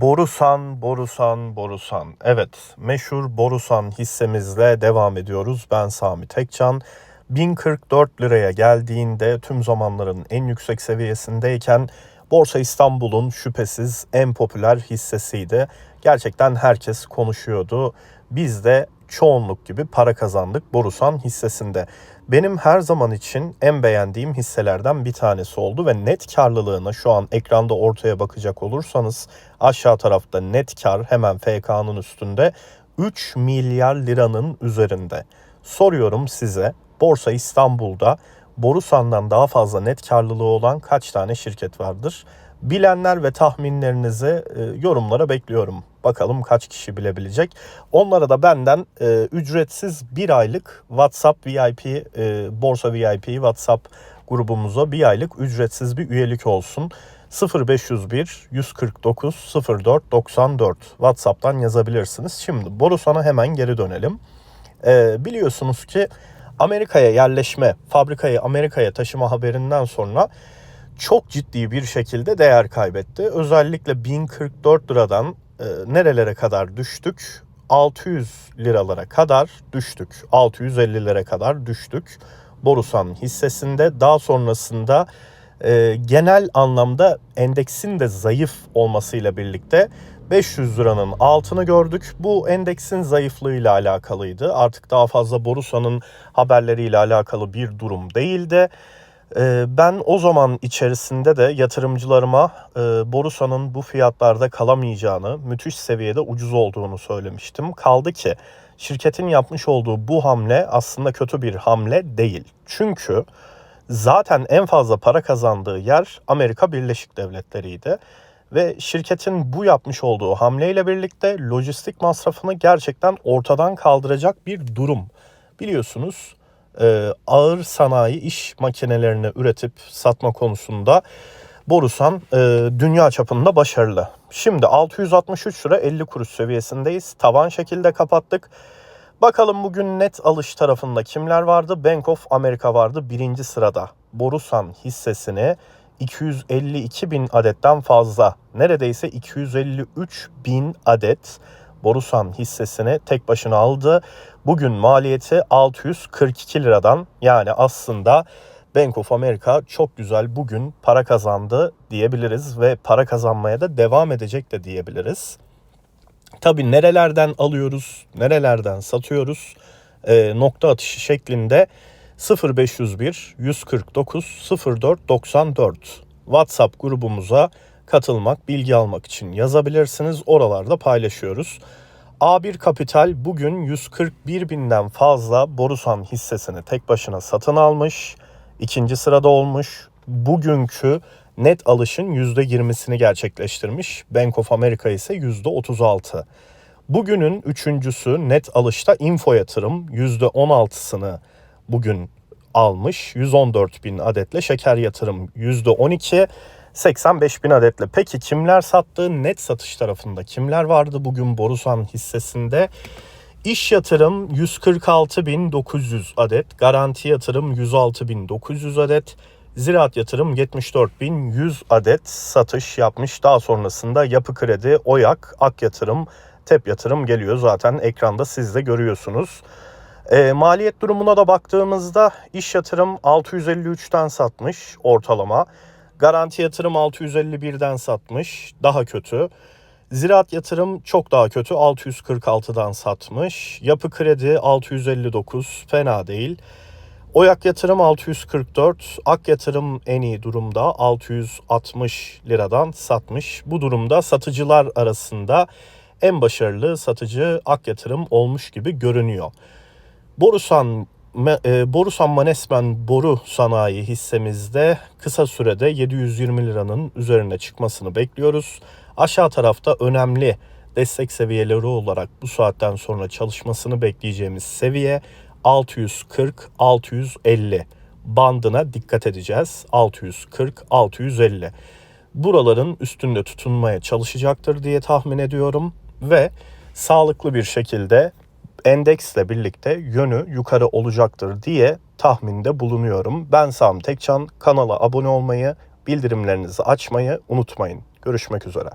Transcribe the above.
Borusan, Borusan, Borusan. Evet, meşhur Borusan hissemizle devam ediyoruz. Ben Sami Tekcan. 1044 liraya geldiğinde tüm zamanların en yüksek seviyesindeyken Borsa İstanbul'un şüphesiz en popüler hissesiydi. Gerçekten herkes konuşuyordu. Biz de çoğunluk gibi para kazandık Borusan hissesinde. Benim her zaman için en beğendiğim hisselerden bir tanesi oldu ve net karlılığına şu an ekranda ortaya bakacak olursanız aşağı tarafta net kar hemen FK'nın üstünde 3 milyar liranın üzerinde. Soruyorum size Borsa İstanbul'da Borusan'dan daha fazla net karlılığı olan kaç tane şirket vardır? Bilenler ve tahminlerinizi e, yorumlara bekliyorum. Bakalım kaç kişi bilebilecek. Onlara da benden e, ücretsiz bir aylık WhatsApp VIP, e, Borsa VIP WhatsApp grubumuza bir aylık ücretsiz bir üyelik olsun. 0501 149 04 94 WhatsApp'tan yazabilirsiniz. Şimdi Borusan'a hemen geri dönelim. E, biliyorsunuz ki Amerika'ya yerleşme, fabrikayı Amerika'ya taşıma haberinden sonra çok ciddi bir şekilde değer kaybetti. Özellikle 1044 liradan e, nerelere kadar düştük? 600 liralara kadar düştük. 650 lira kadar düştük. Borusan hissesinde daha sonrasında e, genel anlamda endeksin de zayıf olmasıyla birlikte 500 liranın altını gördük. Bu endeksin zayıflığıyla alakalıydı. Artık daha fazla Borusan'ın haberleriyle alakalı bir durum değildi. Ee, Ben o zaman içerisinde de yatırımcılarıma e, Borusan'ın bu fiyatlarda kalamayacağını, müthiş seviyede ucuz olduğunu söylemiştim. Kaldı ki şirketin yapmış olduğu bu hamle aslında kötü bir hamle değil. Çünkü zaten en fazla para kazandığı yer Amerika Birleşik Devletleri'ydi. Ve şirketin bu yapmış olduğu hamleyle birlikte lojistik masrafını gerçekten ortadan kaldıracak bir durum. Biliyorsunuz e, ağır sanayi iş makinelerini üretip satma konusunda Borusan e, dünya çapında başarılı. Şimdi 663 lira 50 kuruş seviyesindeyiz. Tavan şekilde kapattık. Bakalım bugün net alış tarafında kimler vardı? Bank of America vardı birinci sırada. Borusan hissesini 252 bin adetten fazla neredeyse 253 bin adet Borusan hissesini tek başına aldı. Bugün maliyeti 642 liradan yani aslında Bank of America çok güzel bugün para kazandı diyebiliriz ve para kazanmaya da devam edecek de diyebiliriz. Tabii nerelerden alıyoruz, nerelerden satıyoruz e, nokta atışı şeklinde 0501 149 04 94 WhatsApp grubumuza katılmak, bilgi almak için yazabilirsiniz. Oralarda paylaşıyoruz. A1 Kapital bugün 141 binden fazla Borusan hissesini tek başına satın almış. İkinci sırada olmuş. Bugünkü net alışın %20'sini gerçekleştirmiş. Bank of America ise %36. Bugünün üçüncüsü net alışta info yatırım %16'sını bugün almış. 114 bin adetle şeker yatırım %12. 85 bin adetle. Peki kimler sattı? Net satış tarafında kimler vardı bugün Borusan hissesinde? İş yatırım 146.900 adet, garanti yatırım 106.900 adet, ziraat yatırım 74.100 adet satış yapmış. Daha sonrasında yapı kredi, oyak, ak yatırım, tep yatırım geliyor zaten ekranda siz de görüyorsunuz. E, maliyet durumuna da baktığımızda iş yatırım 653'ten satmış ortalama. Garanti yatırım 651'den satmış. Daha kötü. Ziraat yatırım çok daha kötü. 646'dan satmış. Yapı kredi 659. Fena değil. Oyak yatırım 644. Ak yatırım en iyi durumda 660 liradan satmış. Bu durumda satıcılar arasında en başarılı satıcı Ak yatırım olmuş gibi görünüyor. Borusan Borusan Manesmen boru sanayi hissemizde kısa sürede 720 liranın üzerine çıkmasını bekliyoruz. Aşağı tarafta önemli destek seviyeleri olarak bu saatten sonra çalışmasını bekleyeceğimiz seviye 640-650 bandına dikkat edeceğiz. 640-650. Buraların üstünde tutunmaya çalışacaktır diye tahmin ediyorum ve sağlıklı bir şekilde endeksle birlikte yönü yukarı olacaktır diye tahminde bulunuyorum. Ben Sami Tekcan. Kanala abone olmayı, bildirimlerinizi açmayı unutmayın. Görüşmek üzere.